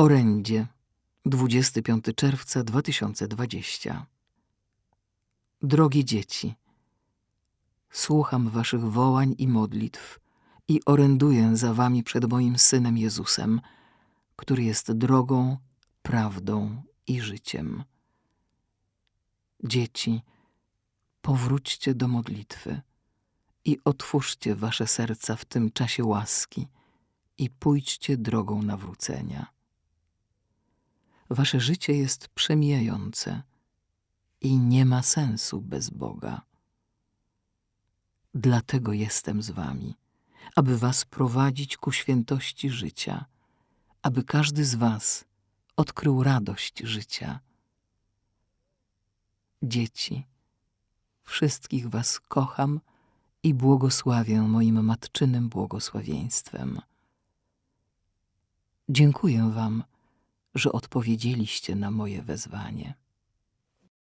Orędzie, 25 czerwca 2020. Drogie dzieci, słucham waszych wołań i modlitw i oręduję za wami przed moim Synem Jezusem, który jest drogą, prawdą i życiem. Dzieci, powróćcie do modlitwy i otwórzcie wasze serca w tym czasie łaski i pójdźcie drogą nawrócenia. Wasze życie jest przemijające i nie ma sensu bez Boga. Dlatego jestem z wami, aby was prowadzić ku świętości życia, aby każdy z was odkrył radość życia. Dzieci, wszystkich was kocham i błogosławię moim matczynym błogosławieństwem. Dziękuję wam, że odpowiedzieliście na moje wezwanie.